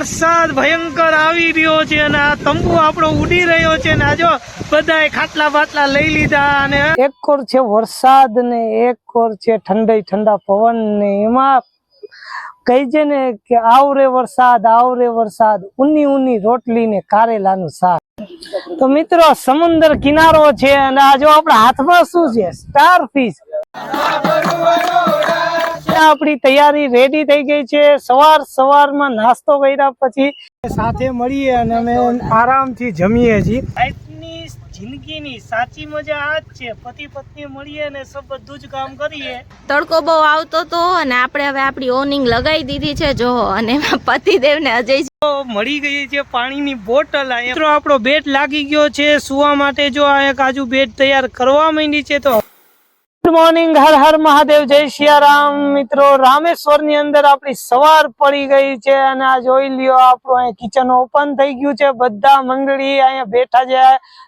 વરસાદ ભયંકર આવી રહ્યો છે અને આ તંબુ આપણો ઉડી રહ્યો છે ને આજો બધાએ ખાટલા બાટલા લઈ લીધા અને એક કોર છે વરસાદ ને એક કોર છે ઠંડી ઠંડા પવન ને એમાં કહી છે ને કે આવરે વરસાદ આવરે વરસાદ, ઉની ઉની રોટલી ને કારેલાનું શાક. તો મિત્રો, સમુદ્ર કિનારો છે અને આ જો આપણા હાથમાં શું છે? સ્ટાર ફિશ આપણી તૈયારી રેડી થઈ ગઈ છે. સવાર સવારમાં નાસ્તો કર્યા પછી સાથે મળીએ અને અમે આરામથી જમીએ છીએ. લાઈફની જિંદગીની સાચી મજા આ જ છે. પતિ પત્ની મળીએ ને સબ બધું જ કામ કરીએ. તડકો બહુ આવતો તો અને આપણે હવે આપણી ઓનિંગ લગાવી દીધી છે. જો અને એમાં પતિદેવ ને અજય મળી ગઈ છે પાણીની બોટલ. આ મિત્રો આપણો બેટ લાગી ગયો છે. સુવા માટે જો આ એક આજુ બેટ તૈયાર કરવા માંડી છે તો મોર્નિંગ હર હર મહાદેવ, જય સિયારામ મિત્રો રામેશ્વરની અંદર આપણી સવાર પડી ગઈ છે અને આ જોઈ લ્યો, આપણું અહીંયા કિચન ઓપન થઈ ગયું છે. બધા મંડળી અહીંયા બેઠા છે.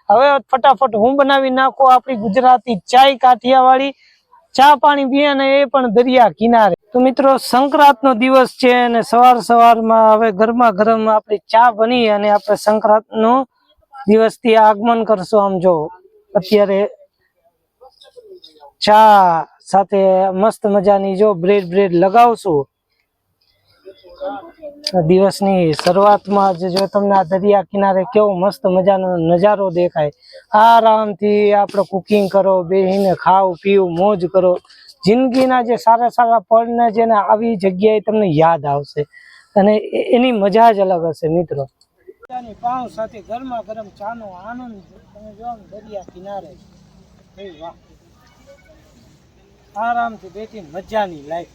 હવે ફટાફટ હું બનાવી નાખું આપણી ગુજરાતી ચાય કાઠિયાવાડી. ચા પાણી પીએ અને એ પણ દરિયા કિનારે. તો મિત્રો સંક્રાંત નો દિવસ છે અને સવાર સવારમાં હવે ગરમા ગરમ આપણી ચા બની અને આપણે સંક્રાંતનું દિવસથી આગમન કરશું. આમ જો, અત્યારે ચા સાથે મસ્ત મજાની જો બ્રેડ બ્રેડ લગાવશું દિવસની શરૂઆતમાં જ જો તમને આ દરિયા કિનારે કેવો મસ્ત મજાનો નજારો દેખાય. આરામથી આપણે કુકિંગ કરો, બેહીને ખાવ પીવું મોજ કરો. જિંદગીના જે સારા સારા પળને જેને આવી જગ્યાએ તમને યાદ આવશે. અને એની મજા જ અલગ હશે મિત્રો. પાઉં સાથે ગરમા ગરમ ચાનો આનંદ, તમે જો દરિયા કિનારે. વાહ. આરામથી બેઠી મજાની લાઈફ.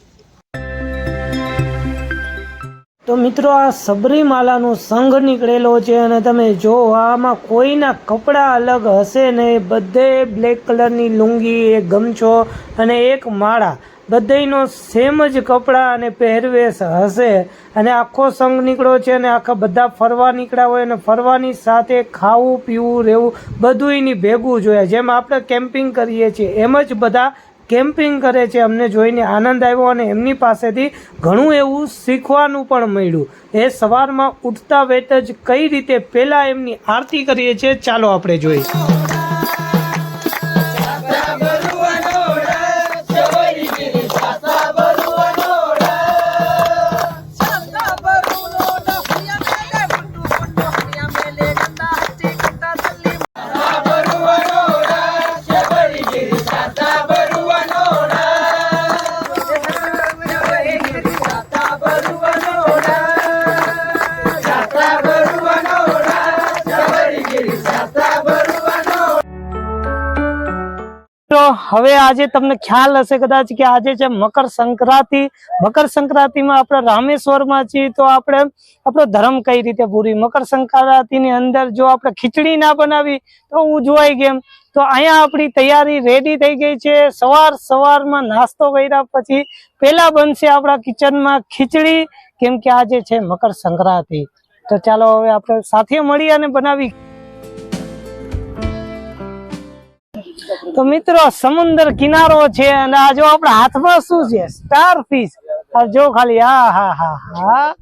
તો મિત્રો, આ સબરીમાલાનો સંઘ નીકળેલો છે અને તમે જો, આમાં કોઈના કપડાં અલગ હશે ને, બધે બ્લેક કલરની લુંગી એક ગમછો અને એક માળા. બધેયનો સેમ જ કપડાં અને પહેરવેશ હશે. અને આખો સંઘ નીકળ્યો છે અને આખા બધા ફરવા નીકળ્યા હોય અને ફરવાની સાથે ખાવું, પીવું, રહેવું બધું એની ભેગું જોઈએ જેમ આપણે કેમ્પિંગ કરીએ છીએ, એમ જ બધા કેમ્પિંગ કરે છે. અમને જોઈને આનંદ આવ્યો અને એમની પાસેથી ઘણું એવું શીખવાનું પણ મળ્યું. એ સવારમાં ઉઠતા વેત જ કઈ રીતે પહેલાં એમની આરતી કરીએ છીએ ચાલો આપણે જોઈએ. હવે આજે તમને ખ્યાલ હશે કદાચ કે આજે છે મકર સંક્રાંતિ, મકર સંક્રાંતિમાં આપણે રામેશ્વરમાં છીએ તો આપણે આપણો ધર્મ કઈ રીતે પૂરી? મકર સંક્રાંતિની અંદર જો આપણે ખીચડી ના બનાવી, તો ઉજવાય કેમ? તો અહીંયા આપણી તૈયારી રેડી થઈ ગઈ છે. સવાર સવારમાં નાસ્તો કર્યા પછી પહેલા બનશે આપણા કિચનમાં ખીચડી. કેમ કે આજે છે મકર સંક્રાંતિ. તો ચાલો હવે આપણે સાથે મળી અને બનાવી તો મિત્રો સમુદ્ર કિનારો છે અને આ જો આપણા હાથમાં શું છે? સ્ટાર ફિશ જો ખાલી હા હા હા હા.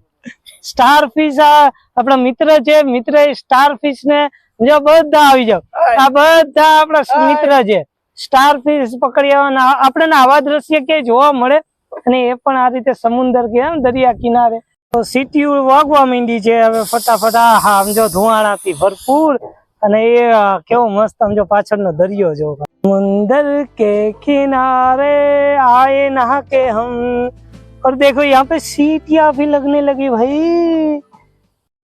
સ્ટાર ફિશ આ આપણા મિત્ર છે મિત્ર સ્ટાર ફિશ ને જો બધા આવી જાવ આ બધા આપણા મિત્ર છે. સ્ટાર ફિશ પકડી આવવાના આપણને આવા દ્રશ્ય ક્યાંય જોવા મળે? અને એ પણ આ રીતે સમુદ્ર કે દરિયા કિનારે. તો સીટીઓ વાગવા માંડી છે હવે ફટાફટ. આ હા આમ જો ધુવાણાથી ભરપૂર અને એ કેવો મસ્ત આમ જો પાછળનો દરિયો જો. સમુદર કે કિનારે આયે નહા કે હમ. और देखो यहाँ पे सीटियां भी लगने लगी भाई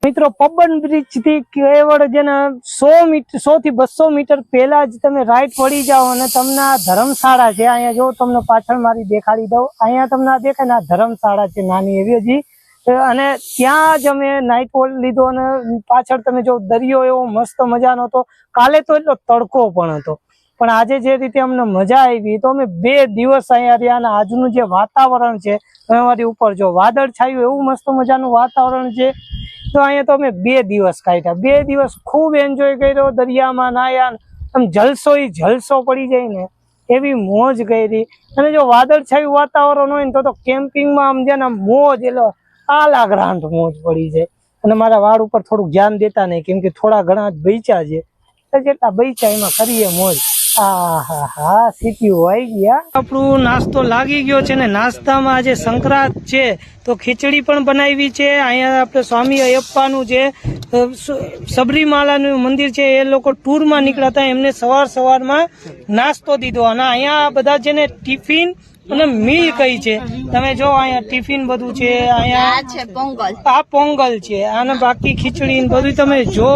મિત્રો, પબન બ્રિજથી કેવળ છે સો મીટર સો થી બસો મીટર પહેલા જ તમે રાઈટ પડી જાઓ અને તમને આ ધર્મશાળા છે, અહીંયા જો તમને પાછળ મારી દેખાડી દઉં. અહીંયા તમને દેખાય ને આ ધર્મશાળા છે નાની એવી હજી. અને ત્યાં જ અમે નાઇટ હોલ્ડ લીધો અને પાછળ તમે જો દરિયો એવો મસ્ત મજાનો હતો. કાલે તો એટલો તડકો પણ હતો. પણ આજે જે રીતે અમને મજા આવી, તો અમે બે દિવસ અહીંયા રહ્યા અને આજનું જે વાતાવરણ છે અમારી ઉપર જો વાદળ છાયું, એવું મસ્ત મજાનું વાતાવરણ છે. તો અહીંયા તો અમે બે દિવસ કાઢ્યા. બે દિવસ ખૂબ એન્જોય કર્યો, દરિયામાં નાયા આમ જલસો એ જલસો પડી જાય ને એવી મોજ કરી. અને જો વાદળછાયું વાતાવરણ હોય ને તો કેમ્પિંગમાં આમ છે ને આમ મોજ એલો આલાગ્રાંત મોજ પડી જાય. અને મારા વાળ ઉપર થોડુંક ધ્યાન દેતા નહીં, કેમ કે થોડા ઘણા જ બૈચા છે. જેટલા બૈચા એમાં કરીએ મોજ. આ હા હા સીટીઓ આવી ગયા. આપણું નાસ્તો લાગી ગયો છે ને નાસ્તામાં આજે સંક્રાંત છે, તો ખીચડી પણ બનાવી છે. અહીંયા આપણે સ્વામી અયપ્પાનું જે સબરીમાલાનું મંદિર છે, એ લોકો ટૂરમાં નીકળ્યા હતા. એમને સવાર સવારમાં નાસ્તો દીધો. અને અહીંયા બધા છે ને ટિફિન અને મિલ કઈ છે? તમે જો અહીંયા ટિફિન બધું છે અહીંયા આ પોંગલ. આ પોંગલ છે અને બાકી ખીચડી ને બધું તમે જો.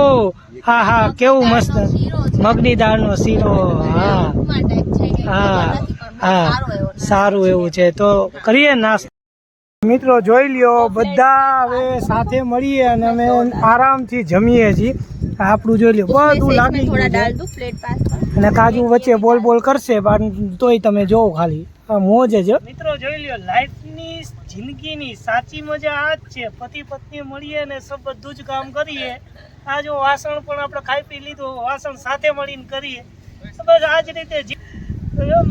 હા હા કેવું મસ્ત. મગની દાળનો શીરો હા. હા હા. સારું એવું છે. તો કરીએ નાસ્તો. મિત્રો જોઈ લ્યો બધા હવે સાથે મળીએ અને અમે આરામથી જમીએ છીએ. આપણું જોઈ લ્યો બધું લાગી ગયું અને કાજુ વચ્ચે બોલ બોલ કરશે પણ તોય તમે જોવો ખાલી. આ મોજ જ. મિત્રો જોઈ લ્યો લાઈફની જિંદગીની સાચી મજા આ જ છે. પતિ પત્ની મળીએ અને સબ બધું જ કામ કરીએ. આ જો વાસણ પણ આપણે ખાઈ પી લીધું વાસણ સાથે મળીને કરીએ. બસ આ જ રીતે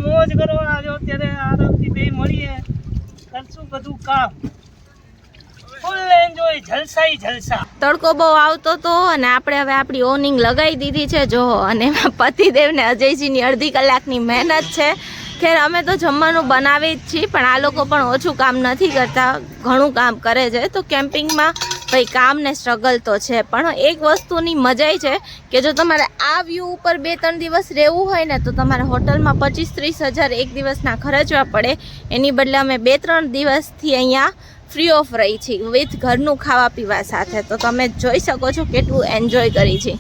મોજ કરો આ જો અત્યારે આરામથી બે મળીએ. કરશું બધું કામ. તડકો બહુ આવતો તો અને આપણે હવે આપણી ઓનિંગ લગાવી દીધી છે, જો, અને એમાં પતિદેવ ને અજયજીની અડધી કલાકની મહેનત છે. ખેર, અમે તો જમવાનું બનાવી જ છીએ, પણ આ લોકો પણ ઓછું કામ નથી કરતા, ઘણું કામ કરે છે. તો કેમ્પિંગમાં ભાઈ, કામ ને સ્ટ્રગલ તો છે, પણ એક વસ્તુની મજાઈ છે કે જો તમારે આ વ્યૂ ઉપર બે ત્રણ દિવસ રહેવું હોય ને, તો તમારે હોટલમાં પચીસ ત્રીસ હજાર એક દિવસના ખર્ચવા પડે. એની બદલે અમે બે ત્રણ દિવસથી અહીંયા ફ્રી ઓફ રહી છીએ વિથ ઘરનું ખાવા પીવા સાથે. તો તમે જોઈ શકો છો કેટલું એન્જોય કરી છે.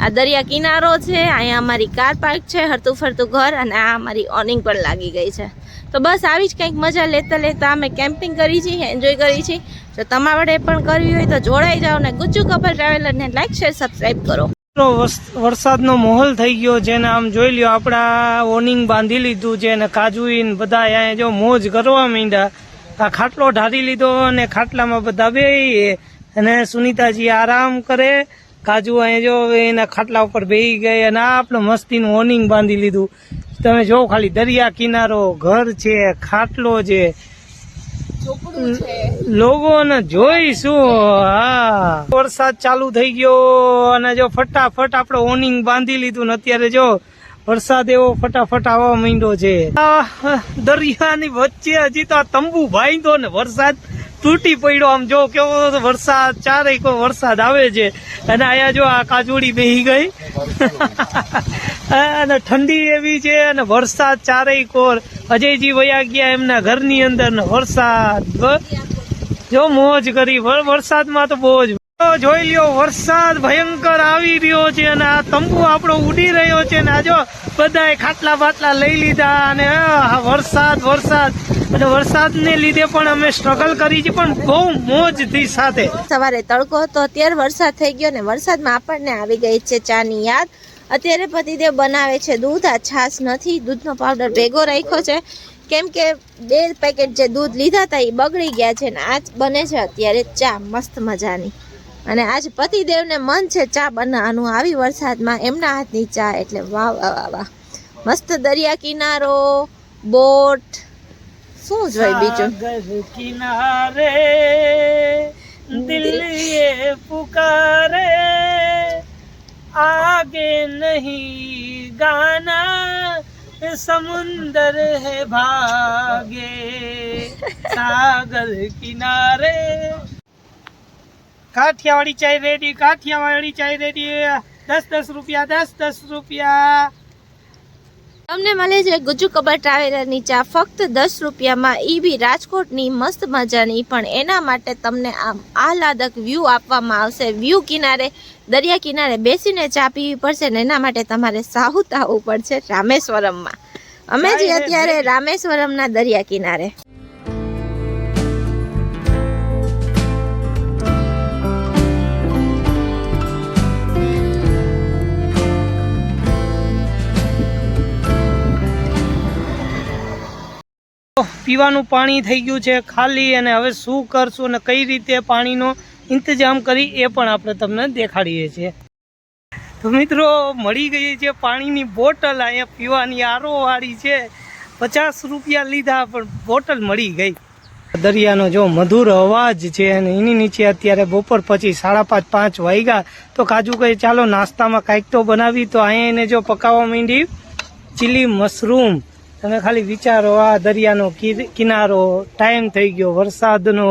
આ દરિયા કિનારો છે, અહીંયા અમારી કાર પાર્ક છે, હરતું ફરતું ઘર, અને આ અમારી ઓનિંગ પણ લાગી ગઈ છે. તો બસ આવી જ કંઈક મજા લેતા લેતા અમે કેમ્પિંગ કરી છીએ એન્જોય કરી છીએ. જો તમારે પણ કરવી હોય તો જોડાઈ જાઓ ને ગુજ્જુ કપલ ટ્રાવેલરને લાઈક શેર સબસ્ક્રાઈબ કરો. વરસાદનો માહોલ થઈ ગયો, જેને આમ જોઈ લ્યો, આપણા ઓનિંગ બાંધી લીધું છે ને કાજુઈન બધા અહીંયા જો મોજ કરવા માંડ્યા. આ ખાટલો ઢારી લીધો અને ખાટલામાં બધા બે અને સુનીતાજી આરામ કરે. કાજુ અહીંયા જો એના ખાટલા ઉપર બેહી ગઈ અને આ આપણે મસ્તીનું ઓનિંગ બાંધી લીધું. તમે જો ખાલી દરિયા કિનારો ઘર છે ખાટલો છે. લોકોને જોઈશું હા. વરસાદ ચાલુ થઈ ગયો અને જો ફટાફટ આપણે ઓનિંગ બાંધી લીધું ને અત્યારે જો વરસાદ એવો ફટાફટ આવવા માંડ્યો છે. દરિયાની વચ્ચે હજી તો આ તંબુ ભાઈ ને વરસાદ તૂટી પડ્યો. આમ જો કેવો વરસાદ ચારેય વરસાદ આવે છે. અને અહીંયા જો આ કાજુડી બેહી ગઈ. અને ઠંડી એવી છે અને વરસાદ ચારેય કોર. અજયજી વયા ગયા એમના ઘરની અંદર વરસાદ જો મોજ કરી. વરસાદમાં તો બહુ જ જોઈ લ્યો, વરસાદ ભયંકર આવી રહ્યો છે અને આ તંબુ આપણો ઉડી રહ્યો છે ને જો બધાએ ખાટલા બાટલા લઈ લીધા અને વરસાદ વરસાદ. અને વરસાદને લીધે પણ અમે સ્ટ્રગલ કરી છે, પણ બહુ મોજથી સાથે. સવારે તડકો હતો, અત્યારે વરસાદ થઈ ગયો ને વરસાદમાં આપણને આવી ગઈ છે ચાની યાદ. અત્યારે પતિદેવ બનાવે છે દૂધ, આ છાશ નથી, દૂધનો પાવડર ભેગો રાખ્યો છે. કેમ કે બે પેકેટ જે દૂધ લીધા હતા એ બગડી ગયા છે ને આ જ બને છે અત્યારે ચા, મસ્ત મજાની. અને આજ પતિદેવને મન છે ચા બનાવવાનું. આવી વરસાદમાં એમના હાથની ચા એટલે વાહ વાહ વાહ મસ્ત દરિયા કિનારો, બોટ. શું જોઈ બીજું? કિનારે દિલ પુકારે. आगे नहीं गाना समुंदर है भागे सागर किनारे કાઠિયાવાડી ચાય રેડી કાઠિયાવાડી ચાય રેડી દસ દસ રૂપિયા દસ દસ રૂપિયા તમને મળે છે ગુજુ કબર ટ્રાવેલરની ચા. ફક્ત દસ રૂપિયામાં એ બી રાજકોટની મસ્ત મજાની. પણ એના માટે તમને આમ આહલાદક વ્યૂ આપવામાં આવશે. વ્યૂ કિનારે દરિયા કિનારે બેસીને ચા પીવી પડશે ને એના માટે તમારે સાઉથ આવવું પડશે રામેશ્વરમમાં. અમે જે અત્યારે રામેશ્વરમના દરિયા કિનારે. પીવાનું પાણી થઈ ગયું છે ખાલી અને હવે શું કરશું અને કઈ રીતે પાણીનો ઇંતજામ કરી એ પણ આપણે તમને દેખાડીએ છીએ. તો મિત્રો, મળી ગઈ છે પાણીની બોટલ, અહીંયા પીવાની આરો વાળી છે. પચાસ રૂપિયા લીધા, પણ બોટલ મળી ગઈ. દરિયાનો જો મધુર અવાજ છે અને એની નીચે અત્યારે બપોર પછી સાડા પાંચ પાંચ વાગ્યા. તો કાજુ કહે, ચાલો, નાસ્તામાં કાંઈક તો બનાવી. તો અહીંયા એને જો પકાવવા માંડી ચીલી મશરૂમ. તમે ખાલી વિચારો, આ દરિયાનો કિનારો ટાઈમ થઈ ગયો, વરસાદનો.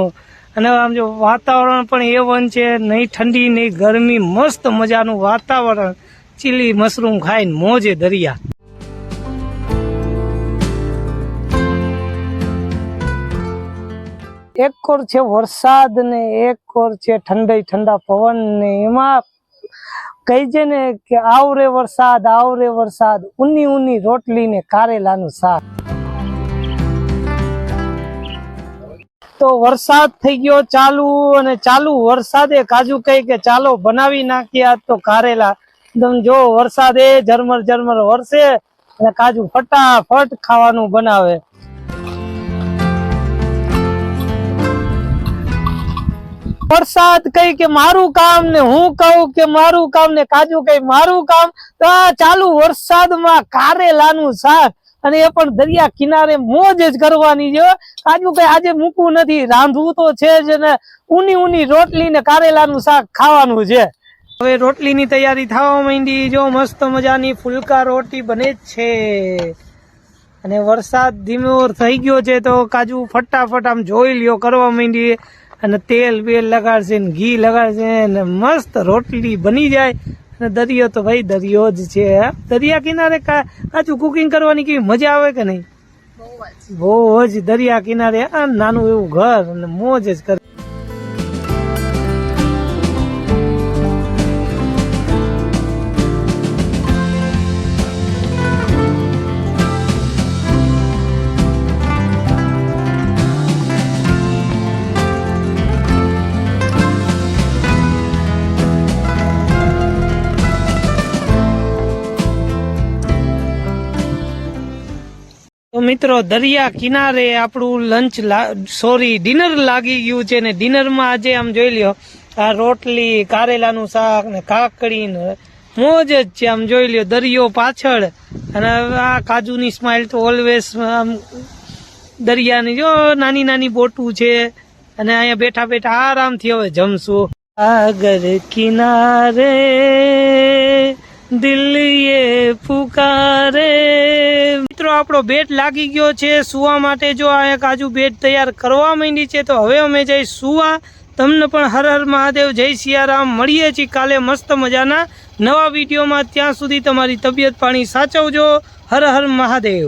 અને આમ જો વાતાવરણ પણ એ વન છે, નહીં ઠંડી, નહીં ગરમી, મસ્ત મજાનું વાતાવરણ. ચીલી મશરૂમ ખાઈને મોજે દરિયા. એક કોર છે વરસાદ ને એક કોર છે ઠંડી ઠંડા પવન ને એમાં કહી છે ને કે આવરે વરસાદ આવરે વરસાદ, ઉની ઉની રોટલી ને કારેલાનું શાક. તો વરસાદ થઈ ગયો ચાલુ અને ચાલુ વરસાદે કાજુ કહી કે ચાલો બનાવી નાખ્યા તો કારેલા. એકદમ જો વરસાદે ઝરમર ઝરમર વરસે અને કાજુ ફટાફટ ખાવાનું બનાવે. વરસાદ કઈ કે મારું કામ ને હું કહું કે મારું કામ ને કાજુ કઈ મારું કામ. તો ચાલુ વરસાદમાં કારેલાનું શાક અને એ પણ દરિયા કિનારે મોજ જ કરવાની છે. કાજુ કઈ આજે મૂકવું નથી, રાંધવું તો છે જ ને ઊની ઊની રોટલી ને કારેલાનું શાક ખાવાનું છે. હવે રોટલીની તૈયારી થવા માંડી. જો મસ્ત મજાની ફુલકા રોટી બને જ છે. અને વરસાદ ધીમો થઈ ગયો છે તો કાજુ ફટાફટ આમ જોઈ લ્યો કરવા માંડી. અને તેલ બેલ લગાડશે ને ઘી લગાડશે ને મસ્ત રોટલી બની જાય. અને દરિયો તો ભાઈ દરિયો જ છે. દરિયા કિનારે કા- કાજુ કુકિંગ કરવાની કેવી મજા આવે કે નહીં? બહુ જ. દરિયા કિનારે આ નાનું એવું ઘર અને મોજ જ કરે મિત્રો, દરિયા કિનારે આપણું લંચ સોરી ડિનર લાગી ગયું છે ને ડિનરમાં આજે આમ જોઈ લ્યો, આ રોટલી, કારેલાનું શાક ને કાકડી ને મોજ જ છે આમ જોઈ લ્યો, દરિયો પાછળ. અને આ કાજુની સ્માઇલ તો ઓલવેઝ આમ દરિયાની જો નાની નાની બોટું છે. અને અહીંયા બેઠા બેઠા આરામથી હવે જમશું. આગળ કિનારે દિલ પુકારે. આપણો બેટ લાગી ગયો છે સુવા માટે જો આ એક આજુ બેટ તૈયાર કરવા માંડી છે, તો હવે અમે જઈ સુવા. તમને પણ હર હર મહાદેવ, જય સિયારામ. મળીએ છીએ કાલે મસ્ત મજાના નવા વિડીયોમાં. ત્યાં સુધી તમારી તબિયત પાણી સાચવજો. હર હર મહાદેવ.